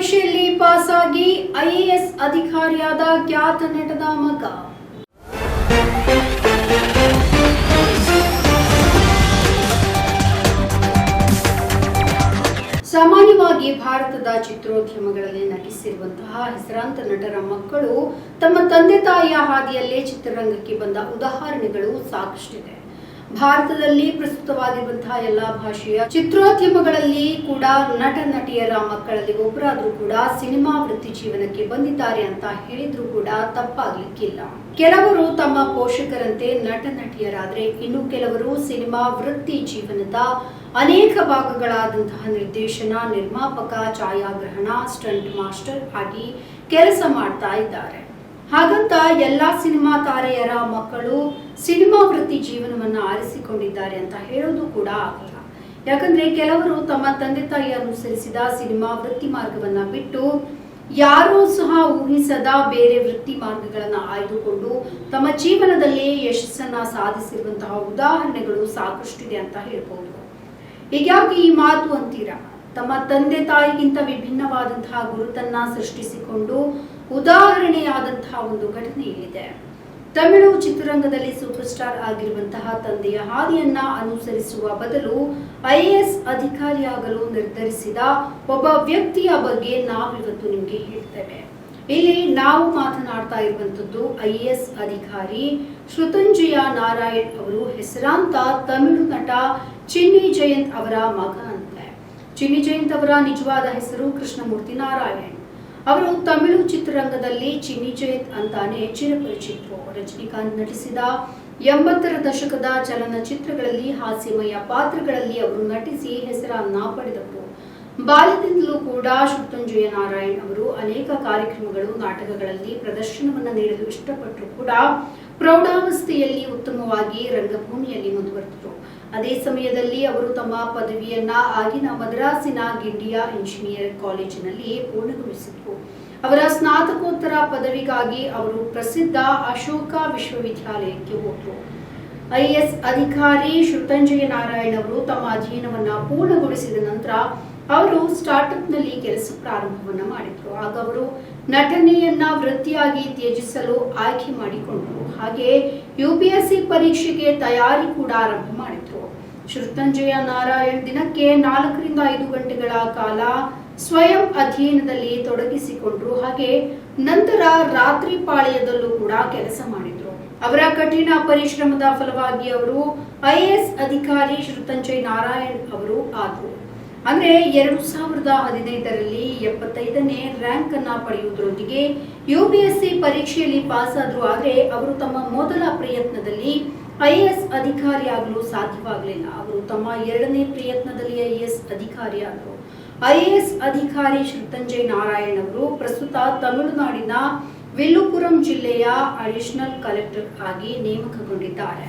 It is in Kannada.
ಪರೀಕ್ಷೆಯಲ್ಲಿ ಪಾಸಾಗಿ ಐಎಎಸ್ ಅಧಿಕಾರಿಯಾದ ಖ್ಯಾತ ನಟದ ಮಗ. ಸಾಮಾನ್ಯವಾಗಿ ಭಾರತದ ಚಿತ್ರೋದ್ಯಮಗಳಲ್ಲಿ ನಟಿಸಿರುವಂತಹ ಹೆಸರಾಂತ ನಟರ ಮಕ್ಕಳು ತಮ್ಮ ತಂದೆ ತಾಯಿಯ ಹಾದಿಯಲ್ಲೇ ಚಿತ್ರರಂಗಕ್ಕೆ ಬಂದ ಉದಾಹರಣೆಗಳು ಸಾಕಷ್ಟಿದೆ. ಭಾರತದಲ್ಲಿ ಪ್ರಸ್ತುತವಾಗಿರುವಂತಹ ಎಲ್ಲಾ ಭಾಷೆಯ ಚಿತ್ರೋದ್ಯಮಗಳಲ್ಲಿ ಕೂಡ ನಟ, ನಟಿಯರ ಮಕ್ಕಳಲ್ಲಿ ಒಬ್ಬರಾದ್ರೂ ಕೂಡ ಸಿನಿಮಾ ವೃತ್ತಿ ಜೀವನಕ್ಕೆ ಬಂದಿದ್ದಾರೆ ಅಂತ ಹೇಳಿದ್ರು ಕೂಡ ತಪ್ಪಾಗ್ಲಿಕ್ಕಿಲ್ಲ. ಕೆಲವರು ತಮ್ಮ ಪೋಷಕರಂತೆ ನಟ, ನಟಿಯರಾದ್ರೆ ಇನ್ನು ಕೆಲವರು ಸಿನಿಮಾ ವೃತ್ತಿ ಜೀವನದ ಅನೇಕ ಭಾಗಗಳಾದಂತಹ ನಿರ್ದೇಶನ, ನಿರ್ಮಾಪಕ, ಛಾಯಾಗ್ರಹಣ, ಸ್ಟಂಟ್ ಮಾಸ್ಟರ್ ಆಗಿ ಕೆಲಸ ಮಾಡ್ತಾ ಇದ್ದಾರೆ. ಹಾಗಂತ ಎಲ್ಲಾ ಸಿನಿಮಾ ತಾರೆಯರ ಮಕ್ಕಳು ಸಿನಿಮಾ ವೃತ್ತಿ ಜೀವನವನ್ನ ಆರಿಸಿಕೊಂಡಿದ್ದಾರೆ ಅಂತ ಹೇಳೋದು ಕೂಡ ಆಗಲ್ಲ. ಯಾಕಂದ್ರೆ ಕೆಲವರು ತಮ್ಮ ತಂದೆ ತಾಯಿ ಅನುಸರಿಸಿದ ಸಿನಿಮಾ ವೃತ್ತಿ ಮಾರ್ಗವನ್ನ ಬಿಟ್ಟು ಯಾರೂ ಸಹ ಊಹಿಸದ ಬೇರೆ ವೃತ್ತಿ ಮಾರ್ಗಗಳನ್ನ ಆಯ್ದುಕೊಂಡು ತಮ್ಮ ಜೀವನದಲ್ಲಿ ಯಶಸ್ಸನ್ನ ಸಾಧಿಸಿರುವಂತಹ ಉದಾಹರಣೆಗಳು ಸಾಕಷ್ಟಿದೆ ಅಂತ ಹೇಳ್ಬೋದು. ಹೀಗಾಗಿ ಈ ಮಾತು ಅಂತೀರಾ? ತಮ್ಮ ತಂದೆ ತಾಯಿಗಿಂತ ವಿಭಿನ್ನವಾದಂತಹ ಗುರುತನ್ನ ಸೃಷ್ಟಿಸಿಕೊಂಡು ಉದಾಹರಣೆಯಾದಂತಹ ಒಂದು ಘಟನೆ ಇಲ್ಲಿದೆ. ತಮಿಳು ಚಿತ್ರರಂಗದಲ್ಲಿ ಸೂಪರ್ ಸ್ಟಾರ್ ಆಗಿರುವಂತಹ ತಂದೆಯ ಹಾದಿಯನ್ನ ಅನುಸರಿಸುವ ಬದಲು ಐಎಎಸ್ ಅಧಿಕಾರಿಯಾಗಲು ನಿರ್ಧರಿಸಿದ ಒಬ್ಬ ವ್ಯಕ್ತಿಯ ಬಗ್ಗೆ ನಾವಿವತ್ತು ನಿಮಗೆ ಹೇಳ್ತೇವೆ. ಇಲ್ಲಿ ನಾವು ಮಾತನಾಡ್ತಾ ಇರುವಂತದ್ದು ಐಎಎಸ್ ಅಧಿಕಾರಿ ಶೃತಂಜಯ ನಾರಾಯಣ್ ಅವರು ಹೆಸರಾಂತ ತಮಿಳು ನಟ ಚಿನ್ನಿ ಜಯಂತ್ ಅವರ ಮಗ ಅಂತೆ. ಚಿನ್ನಿ ಜಯಂತ್ ಅವರ ನಿಜವಾದ ಹೆಸರು ಕೃಷ್ಣಮೂರ್ತಿ ನಾರಾಯಣ್. ಅವರು ತಮಿಳು ಚಿತ್ರರಂಗದಲ್ಲಿ ಚಿನ್ನಿ ಜಯಂತ್ ಅಂತಾನೆ ಚಿರಪರಿಚಿತರು ರಜನಿಕಾಂತ್ ನಟಿಸಿದ ಎಂಬತ್ತರ ದಶಕದ ಚಲನಚಿತ್ರಗಳಲ್ಲಿ ಹಾಸ್ಯಮಯ ಪಾತ್ರಗಳಲ್ಲಿ ಅವರು ನಟಿಸಿ ಹೆಸರನ್ನ ಪಡೆದವರು ಬಾಲ್ಯದಿಂದಲೂ ಕೂಡ ಶೃತಂಜಯ ನಾರಾಯಣ್ ಅವರು ಅನೇಕ ಕಾರ್ಯಕ್ರಮಗಳು, ನಾಟಕಗಳಲ್ಲಿ ಪ್ರದರ್ಶನವನ್ನು ನೀಡಲು ಇಷ್ಟಪಟ್ಟರು ಕೂಡ ಪ್ರೌಢಾವಸ್ಥೆಯಲ್ಲಿ ಉತ್ತಮವಾಗಿ ರಂಗಭೂಮಿಯಲ್ಲಿ ಮುಂದುವರೆದರು ಅದೇ ಸಮಯದಲ್ಲಿ ಅವರು ತಮ್ಮ ಪದವಿಯನ್ನ ಆಗಿನ ಮದ್ರಾಸಿನ ಗಿಂಡಿಯಾ ಇಂಜಿನಿಯರ್ ಕಾಲೇಜಿನಲ್ಲಿ ಪೂರ್ಣಗೊಳಿಸಿದರು. ಅವರ ಸ್ನಾತಕೋತ್ತರ ಪದವಿಗಾಗಿ ಅವರು ಪ್ರಸಿದ್ಧ ಅಶೋಕ ವಿಶ್ವವಿದ್ಯಾಲಯಕ್ಕೆ ಹೋದರು. ಐಎಸ್ ಅಧಿಕಾರಿ ಶೃತಂಜಯ ನಾರಾಯಣ್ ಅವರು ತಮ್ಮ ಅಧ್ಯಯನವನ್ನ ಪೂರ್ಣಗೊಳಿಸಿದ ನಂತರ ಅವರು ಸ್ಟಾರ್ಟ್ಅಪ್ನಲ್ಲಿ ಕೆಲಸ ಪ್ರಾರಂಭವನ್ನ ಮಾಡಿದ್ರು. ಆಗ ಅವರು ನಟನೆಯನ್ನ ವೃತ್ತಿಯಾಗಿ ತ್ಯಜಿಸಲು ಆಯ್ಕೆ ಮಾಡಿಕೊಂಡ್ರು. ಹಾಗೆ ಯುಪಿಎಸ್ಸಿ ಪರೀಕ್ಷೆಗೆ ತಯಾರಿ ಕೂಡ ಆರಂಭ ಮಾಡಿದ್ರು. ಶೃತಂಜಯ ನಾರಾಯಣ್ ದಿನಕ್ಕೆ ನಾಲ್ಕರಿಂದ ಐದು ಗಂಟೆಗಳ ಕಾಲ ಸ್ವಯಂ ಅಧ್ಯಯನದಲ್ಲಿ ತೊಡಗಿಸಿಕೊಂಡ್ರು. ಹಾಗೆ ನಂತರ ರಾತ್ರಿ ಪಾಳ್ಯದಲ್ಲೂ ಕೂಡ ಕೆಲಸ ಮಾಡಿದ್ರು. ಅವರ ಕಠಿಣ ಪರಿಶ್ರಮದ ಫಲವಾಗಿ ಅವರು ಐಎಎಸ್ ಅಧಿಕಾರಿ ಶೃತಂಜಯ್ ನಾರಾಯಣ್ ಅವರು ಆದರು. ಅಂದ್ರೆ ಎರಡು ಸಾವಿರದ ಹದಿನೈದರಲ್ಲಿ ಎಪ್ಪತ್ತೈದನೇ ರ್ಯಾಂಕ್ ಅನ್ನ ಪಡೆಯುವುದರೊಂದಿಗೆ ಸಿ ಪರೀಕ್ಷೆಯಲ್ಲಿ ಪಾಸ್ ಆದ್ರು ಆದ್ರೆ ಅವರು ತಮ್ಮ ಮೊದಲ ಪ್ರಯತ್ನದಲ್ಲಿ ಐಎಎಸ್ ಅಧಿಕಾರಿಯಾಗಲು ಸಾಧ್ಯವಾಗಲಿಲ್ಲ. ಅವರು ತಮ್ಮ ಎರಡನೇ ಪ್ರಯತ್ನದಲ್ಲಿ ಐಎಎಸ್ ಅಧಿಕಾರಿಯಾದರು. ಎಸ್ ಅಧಿಕಾರಿ ಶ್ರೀತಂಜಯ್ ನಾರಾಯಣ್ ಅವರು ಪ್ರಸ್ತುತ ತಮಿಳುನಾಡಿನ ವಿಲ್ಲುಪುರಂ ಜಿಲ್ಲೆಯ ಅಡಿಷನಲ್ ಕಲೆಕ್ಟರ್ ಆಗಿ ನೇಮಕಗೊಂಡಿದ್ದಾರೆ.